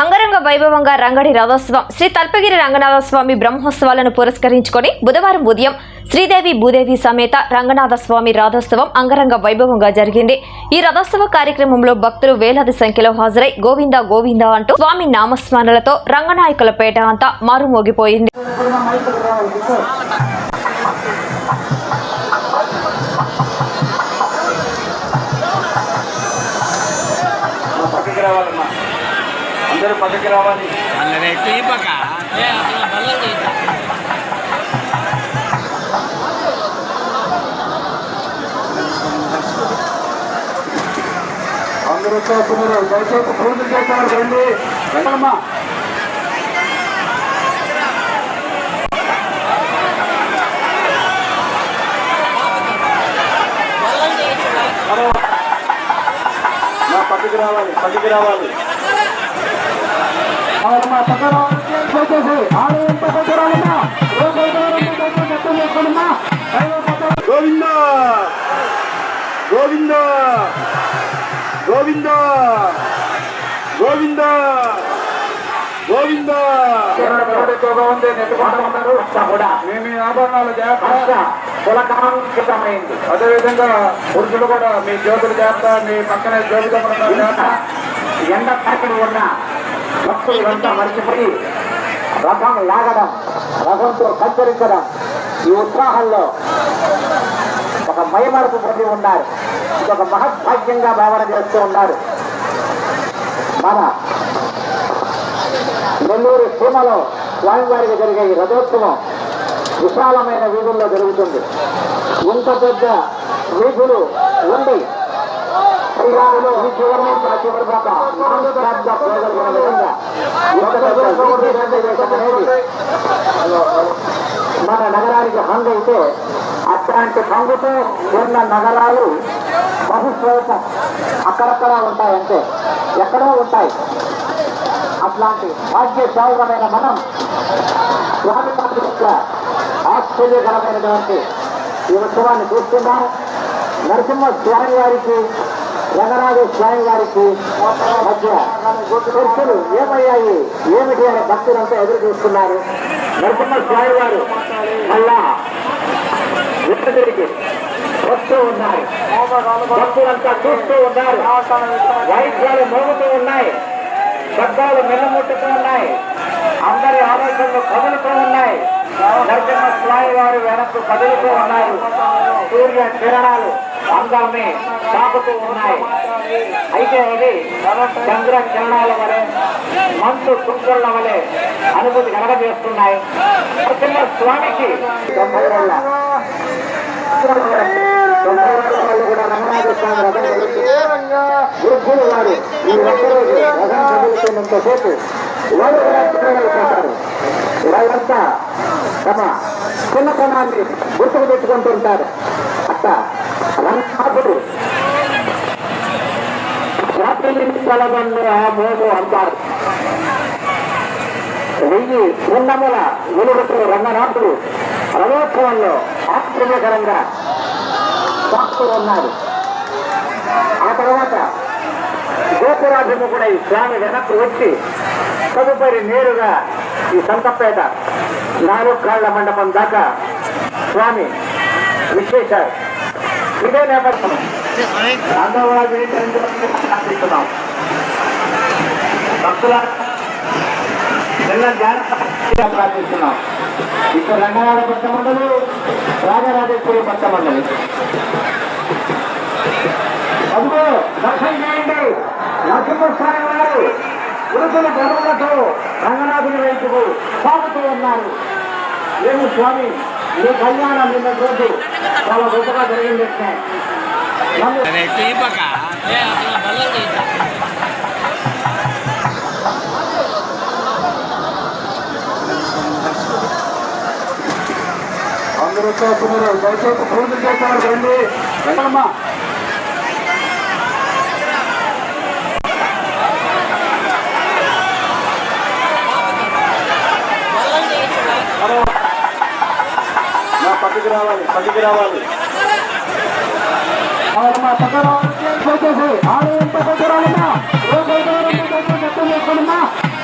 అంగరంగ వైభవంగా రంగడి రథోత్సవం. శ్రీ తల్పగిరి రంగనాథ స్వామి బ్రహ్మోత్సవాలను పురస్కరించుకొని బుధవారం ఉదయం శ్రీదేవి భూదేవి సమేత రంగనాథ స్వామి రథోత్సవం అంగరంగ వైభవంగా జరిగింది. ఈ రథోత్సవ కార్యక్రమంలో భక్తులు వేలాది సంఖ్యలో హాజరై గోవింద గోవింద అంటూ స్వామి నామస్మరణలతో రంగనాయకుల పేట అంతా మారుమోగిపోయింది. రావాలమ్మా. అందరూ పక్కకి రావాలి. అందరూ వచ్చేస్తున్నారు దయచేసి పూజలు చేస్తున్నారు రండి. రండమ్మా. పక్కకి రావాలి పక్కకి రావాలి. గోవింద! గోవింద! గోవింద! గోవింద! గోవింద! ఉంది నెట్టుకుంటున్నారు కూడా మేము ఈ ఆభరణాలు జాగ్రత్త. పులకాంకితమైంది అదేవిధంగా పురుషులు కూడా మీ జ్యోతులు జాగ్రత్త మీ పక్కనే జ్యోతి ఎండ తాకిడి ఉన్న భక్తులంతా ఇదంతా మర్చిపోయి రథం లాగడం రథంతో సంచరించడం ఈ ఉత్సాహంలో ఒక మయమరపు పొంది ఉన్నారు. ఇదొక మహద్భాగ్యంగా భావన చేస్తూ ఉన్నారు. మన నెల్లూరు సీమలో స్వామివారికి జరిగే ఈ రథోత్సవం విశాలమైన వీధుల్లో జరుగుతుంది. ఇంత పెద్ద వీధులు ఉండి శ్రీరాములు ఈ చివరి ఆ చివరి దాకా విధంగా మన నగరానికి హంగ్ అయితే అట్లాంటి హంగుతో ఉన్న నగరాలు బహుశ్వేత అక్కడక్కడ ఉంటాయంటే ఎక్కడో ఉంటాయి అట్లాంటి భాగ్యశాలురమైన మనం స్వామి యొక్క ఆశ్చర్యకరమైనటువంటి ఈ ఉత్సవాన్ని చూస్తున్నాం. నరసింహ స్వామి వారికి రంగనాథు స్వామి వారికి మధ్య చర్చలు ఏమయ్యాయి? ఏమిటి అనే భక్తులంతా ఎదురు చూస్తున్నారు. నరసింహ స్వామి వారు మళ్ళా విప్పతిరిగి వస్తూ ఉన్నారు. భక్తులంతా చూస్తూ ఉన్నారు. వైద్యాలు మోగుతూ ఉన్నాయి. శబ్దాలు మెల్లముట్టుతూ ఉన్నాయి. అందరి ఆలోచనలు కదులుతూ ఉన్నాయి. నరసింహ స్వామి వారు వెనక్కు కదులుతూ ఉన్నారు. సూర్య కిరణాలు అందాన్ని తాకుతూ ఉన్నాయి. అయితే అది చంద్ర కిరణాల వలె మంచు తుంకర్ల వలె అనుభూతి కలగజేస్తున్నాయి. నరసింహ స్వామికి తొంభై వారు ఈ రథం చదువుతున్నంతసేపు వారు కూడా వాళ్ళంతా తమ చిన్నతనాన్ని గుర్తుకు తెచ్చుకుంటుంటారు. అట్ట రంగనాథుడు రాత్రి ఆ మోము అంటారు. వెయ్యి ఉన్నముల వెలుగుతూ రంగనాథుడు రథోత్సవంలో ఆశ్చర్యకరంగా సాగుతూ ఉన్నారు ఆ తర్వాత గోపురాభిముఖుడై స్వామి వెనక్కు వచ్చి తదుపరి నేరుగా ఈ సంతపేట నాలుగు కాళ్ళ మండపం దాకా స్వామి విశేషాలు ఇదే నేపథ్యం. అందవాళ్ళు ప్రార్థిస్తున్నాం భక్తుల నిన్న ప్రార్థిస్తున్నాం. ఇక్కడ రంగనాథ భక్త మండలి రాజరాజేశ్వరి భక్త మండలి అందులో దర్శనం చేయండి. నరసింహస్వామి వారు ఉరుకుల గర్వలతో రంగనాథుని వైపుకు సాగుతూ ఉన్నారు ఏమి స్వామి? మీ కళ్యాణం నిన్న రోజు చాలా గొప్పగా జరిగింది. అందరూ దయచేసి పూజలు చేస్తారు. రండి. రండమ్మా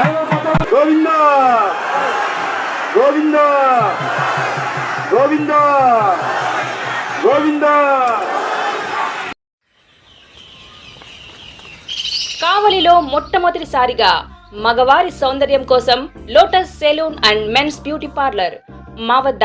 ఐదో పక్క- గోవింద! గోవింద! గోవింద! గోవింద! కావలిలో మొట్టమొదటిసారిగా మగవారి సౌందర్యం కోసం lotus salon and men's beauty parlour మా వద్ద